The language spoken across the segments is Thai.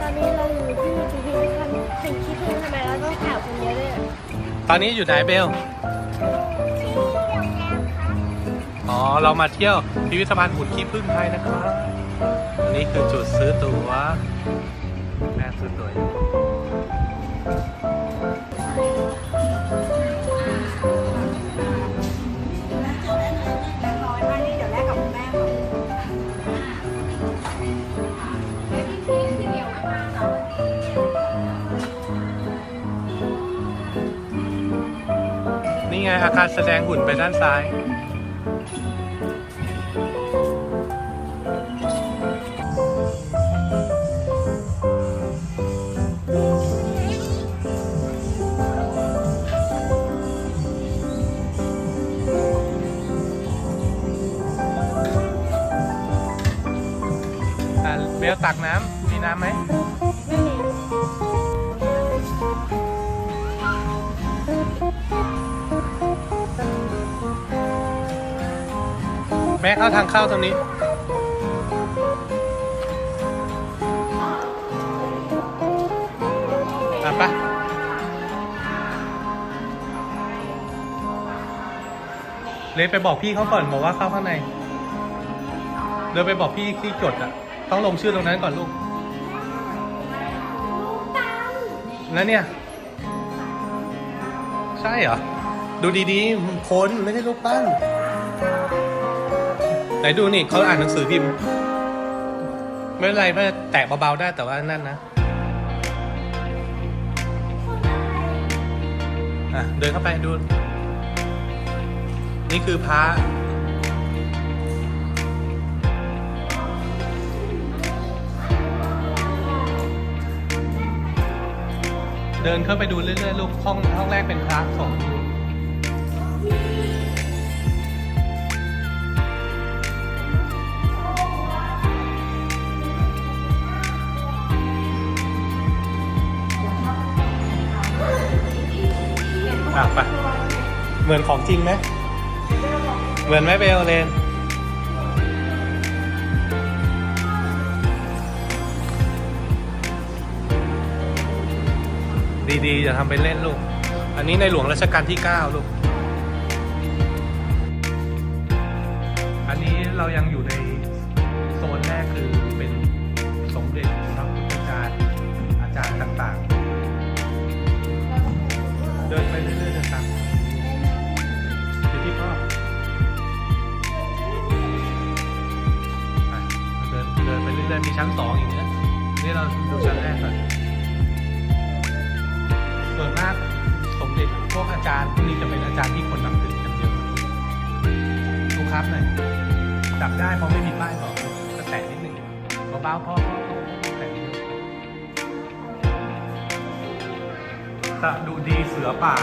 ตอนนี้เราอยู่ที่พิพิธภัณฑ์เห็นคิดถึงทำไมเราต้องแถวคนเยอะเลยอะตอนนี้อยู่ไหนเบลที่โรงแรมครับอ๋อ เรามาเที่ยวพิพิธภัณฑ์หุ่นขี้ผึ้งไทยนะครับอันนี่คือจุดซื้อตั๋วแม่ซื้อตั๋วอยู่ ไงอาคารแสดงหุ่นไปด้านซ้าย อะเบลตักน้ำมีน้ำไหม แม่เข้าทางเข้าตรงนี้ อะปะเลยไปบอกพี่เขาก่อนบอกว่าเข้าข้างใน เดินไปบอกพี่ที่จดอะ ต้องลงชื่อตรงนั้นก่อนลูก แล้วเนี่ย ใช่เหรอ ดูดีๆ คนไม่ใช่รูปปั้น ไหนดูนี่เขาอ่านหนังสือพิมพ์ ไม่เป็นไรไม่แตะเบาๆได้แต่ว่านั่นนะอะเดินเข้าไปดู นี่คือพระเดินเข้าไปดูเรื่อยๆลูกห้องห้องแรกเป็นพระสง อะไปเหมือนของจริงไหมเหมือนไหมเบลเลนดีๆจะทำไปเล่นลูก อันนี้ในหลวงรัชกาลที่ 9 ลูก อันนี้เรายังอยู่ใน เดินไปเรื่อยๆนะครับเดี๋ยวที่พ่อเดินเดินไปเรื่อยๆมีชั้นสองอีกนะนี่เราดูชั้นแรกก่อนส่วนมากสมเด็จพวกอาจารย์พวกนี้จะเป็นอาจารย์ที่คนนับถือกันเยอะดูครับหน่อยจับได้เพราะไม่มีป้ายบอกก็แตะนิดหนึ่งเบาๆพ่อพ่อ สะดูดีเสือป่า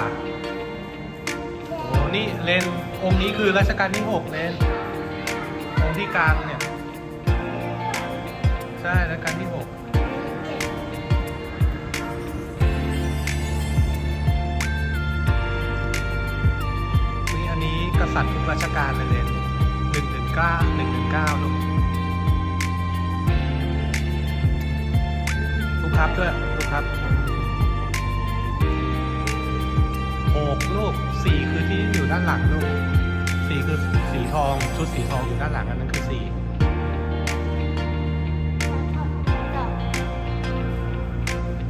โอ้ นี่เลนองค์นี้คือรัชกาลที่หกเลนองค์ที่กลางเนี่ย ใช่รัชกาลที่หกทีอันนี้กษัตริย์ทุกราชการเลยเลยหนึ่งถึงเก้าหนึ่งถึงเก้าลูกทุกครับด้วยทุกครับ หกลูกสี่คือที่อยู่ด้านหลังลูกสี่คือสีทองชุดสีทองอยู่ด้านหลังอันนั้นคือสี่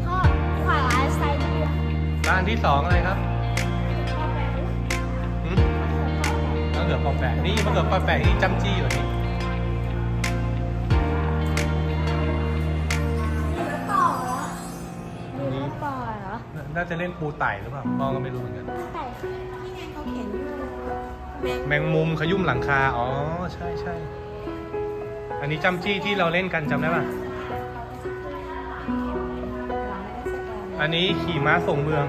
พ่อขวาซ้ายดีอะด้านที่สองอะไรครับหืมมะเขือปอแปะนี่มะเขือปอแปะนี่จำจี้เหรอนี่ น่าจะเล่นปูไต่หรือเปล่าพ่อก็ไม่รู้เหมือนกัน แต่นี่ไงเขาเขียนอยู่แม็กแมงมุมขยุ่มหลังคา อ๋อ ใช่ใช่ อันนี้จำจี้ที่เราเล่นกันจำได้ป่ะ อันนี้ขี่ม้าส่งเมือง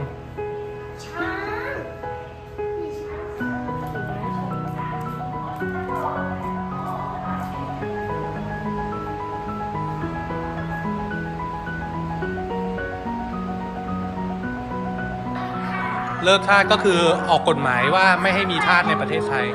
ช้ เลิกทาสก็คือออกกฎหมายว่าไม่ให้มีทาสในประเทศไทย